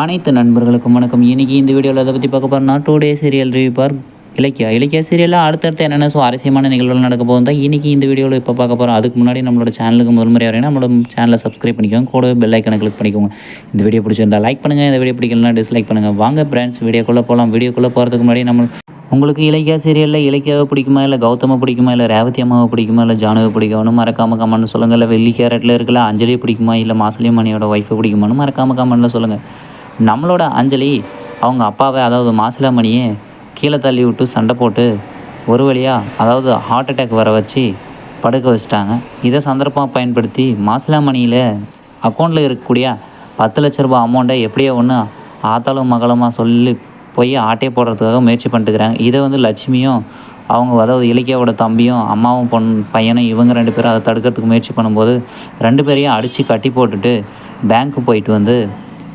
அனைத்து நண்பர்களுக்கும் வணக்கம். இன்றைக்கி இந்த வீடியோவில் அதை பற்றி பார்க்க போகிறோம்னா today serial review for Ilakkiya. Ilakkiya சீரியலில் அடுத்தடுத்து என்னென்ன சுவாரஸ்யமான நிகழ்வுகள் நடக்க போகுது தான் இன்றைக்கி இந்த வீடியோவில் இப்போ பார்க்க போகிறோம் அதுக்கு முன்னாடி நம்மளோட சேனலுக்கு முதல் முறை வரீங்கன்னா நம்மளோட சேனலை சப்ஸ்கிரைப் பண்ணிக்கோங்க. கூட பெல் ஐக்கனை கிளிக் பண்ணிக்கோங்க. இந்த வீடியோ பிடிச்சிருந்தா லைக் பண்ணுங்கள் இந்த வீடியோ பிடிக்கலனா டிஸ்லைக் பண்ணுங்கள் வாங்க ஃப்ரெண்ட்ஸ் வீடியோக்குள்ளே போகலாம் வீடியோக்குள்ளே போகிறதுக்கு முன்னாடி நம்ம உங்களுக்கு இலக்கியா சீரியலில் இலக்கியாவை பிடிக்குமா? இல்லை கௌதமை பிடிக்குமா? இல்லை ரேவதி அம்மாவை பிடிக்குமா? இல்லை ஜானுவை பிடிக்குமானு மறக்காம கமெண்ட் சொல்லுங்கள் இல்லை வெள்ளி கேரட்டில் இருக்கல அஞ்சலியை பிடிக்குமா? இல்லை மாசலியம் மணியோட ஒய்ஃபை பிடிக்குமான்னு மறக்காம கமெண்ட்டில் சொல்லுங்கள் நம்மளோட அஞ்சலி அவங்க அப்பாவை அதாவது மாசிலாமணியை கீழே தள்ளி விட்டு சண்டை போட்டு ஒரு வழியாக அதாவது ஹார்ட் அட்டாக் வர வச்சு படுக்க வச்சிட்டாங்க. இதை சந்தர்ப்பமாக பயன்படுத்தி மாசிலாமணியில் அக்கௌண்ட்டில் இருக்கக்கூடிய பத்து லட்ச ரூபாய் அமௌண்ட்டை எப்படியோ ஒன்று ஆத்தாலும் மகளமாக சொல்லி போய் ஆட்டே போடுறதுக்காக முயற்சி பண்ணிட்டுக்கிறாங்க இதை வந்து லட்சுமியும் அவங்க அதாவது இலக்கியாவோட தம்பியும் அம்மாவும் பொன் பையனும் இவங்க ரெண்டு பேரும் அதை தடுக்கிறதுக்கு முயற்சி பண்ணும்போது ரெண்டு பேரையும் அடித்து கட்டி போட்டுட்டு பேங்க்கு போயிட்டு வந்து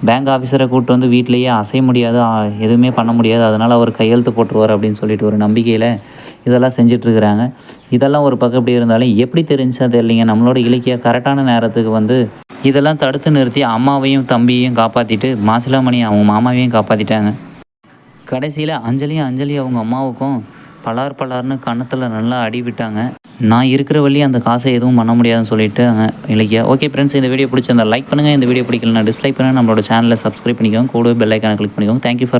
பேங்க் ஆஃபீஸரை கூப்பிட்டு வந்து வீட்லேயே அசைய முடியாது எதுவுமே பண்ண முடியாது. அதனால் அவர் கையெழுத்து போட்டுருவார் அப்படின்னு சொல்லிட்டு ஒரு நம்பிக்கையில் இதெல்லாம் செஞ்சிட்ருக்கிறாங்க. இதெல்லாம் ஒரு பக்கம் இப்படி இருந்தாலும் எப்படி தெரிஞ்சா தெரியலைங்க. நம்மளோட இலக்கிய கரெக்டான நேரத்துக்கு வந்து இதெல்லாம் தடுத்து நிறுத்தி அம்மாவையும் தம்பியையும் காப்பாற்றிட்டு மாசிலாமணி அவங்க மாமாவையும் காப்பாற்றிட்டாங்க கடைசியில் அஞ்சலியும் அஞ்சலி அவங்க அம்மாவுக்கும் பலார் பலார்னு கணத்தில் நல்லா அடி விட்டாங்க நான் இருக்கிற வழி அந்த காசை எதுவும் பண்ண முடியாதுன்னு சொல்லிட்டு இல்லையா ஓகே ஃப்ரெண்ட்ஸ் இந்த வீடியோ பிடிச்சிருந்தா லைக் பண்ணுங்கள் இந்த வீடியோ பிடிக்கலன்னா டிஸ்லைக் பண்ணுங்கள் நம்மளோட சேனலை சப்ஸ்கிரைப் பண்ணிக்கோங்க. கூட பெல் ஐக்கானை கிளிக் பண்ணிக்கோங்க. Thank you for